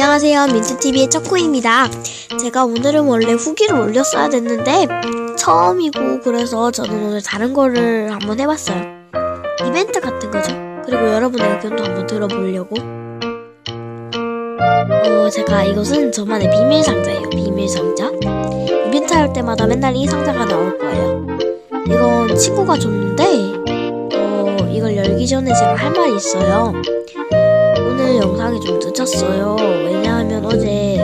안녕하세요. 민트TV의 초코입니다. 제가 오늘은 원래 후기를 올렸어야 됐는데, 처음이고, 그래서 저는 오늘 다른 거를 한번 해봤어요. 이벤트 같은 거죠. 그리고 여러분의 의견도 한번 들어보려고. 어, 제가 이것은 저만의 비밀 상자예요. 비밀 상자. 이벤트 할 때마다 맨날 이 상자가 나올 거예요. 이건 친구가 줬는데, 어, 이걸 열기 전에 제가 할 말이 있어요. 영상이 좀 늦었어요. 왜냐하면 어제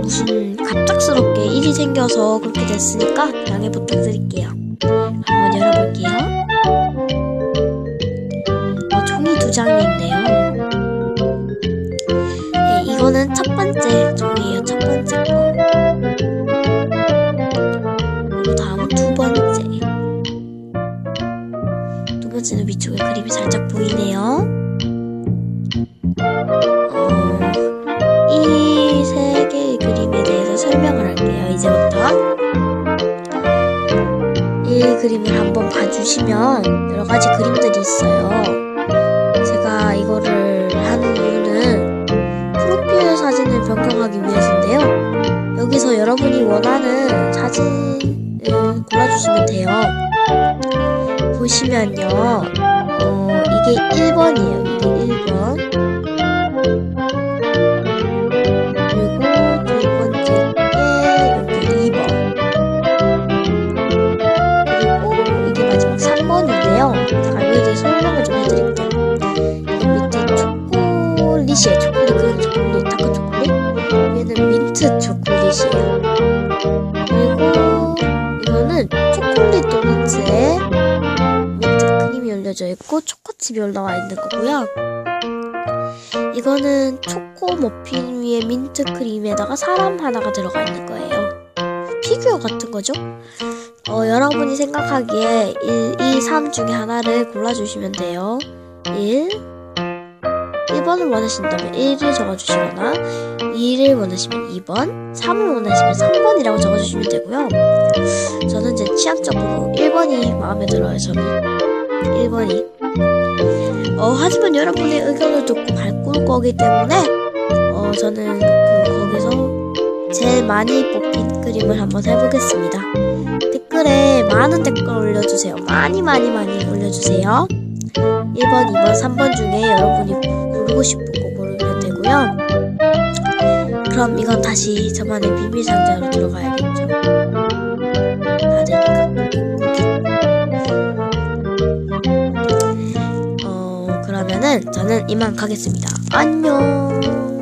무슨 갑작스럽게 일이 생겨서 그렇게 됐으니까 양해 부탁드릴게요. 한번 열어볼게요. 어, 종이 두 장이 있네요. 네, 이거는 첫 번째 종이에요. 첫 번째 거. 그리고 다음은 두 번째. 두 번째는 위쪽에 그림이 살짝 보이네요. 이 그림을 한번 봐주시면 여러 가지 그림들이 있어요. 제가 이거를 하는 이유는 프로필 사진을 변경하기 위해서인데요. 여기서 여러분이 원하는 사진을 골라주시면 돼요. 보시면요. 어, 이게 1번이에요. 이게 1번. 3번인데요. 제가 이거에 대해 설명을 좀 해드릴게요. 이 밑에 초콜릿이에요. 초콜릿, 그냥 초콜릿, 다크 초콜릿. 얘는 민트 초콜릿이에요. 그리고 이거는 초콜릿 도넛에 민트 크림이 올려져 있고 초코칩이 올라와 있는 거고요. 이거는 초코 머핀 위에 민트 크림에다가 사람 하나가 들어가 있는 거예요. 피규어 같은 거죠? 어, 여러분이 생각하기에 1, 2, 3 중에 하나를 골라주시면 돼요. 1. 1번을 원하신다면 1을 적어주시거나 2를 원하시면 2번, 3을 원하시면 3번이라고 적어주시면 되고요. 저는 제 취향적으로 1번이 마음에 들어요. 저는 1번이. 어, 하지만 여러분의 의견을 듣고 바꿀 거기 때문에 어, 저는 그 거기서 제일 많이 뽑힌 그림을 한번 해보겠습니다. 댓글에 많은 댓글 올려주세요. 많이 많이 많이 올려주세요. 1번, 2번, 3번 중에 여러분이 고르고 싶은 거 고르면 되고요. 그럼 이건 다시 저만의 비밀 상자로 들어가야겠죠. 다 되니까. 어, 그러면은 저는 이만 가겠습니다. 안녕.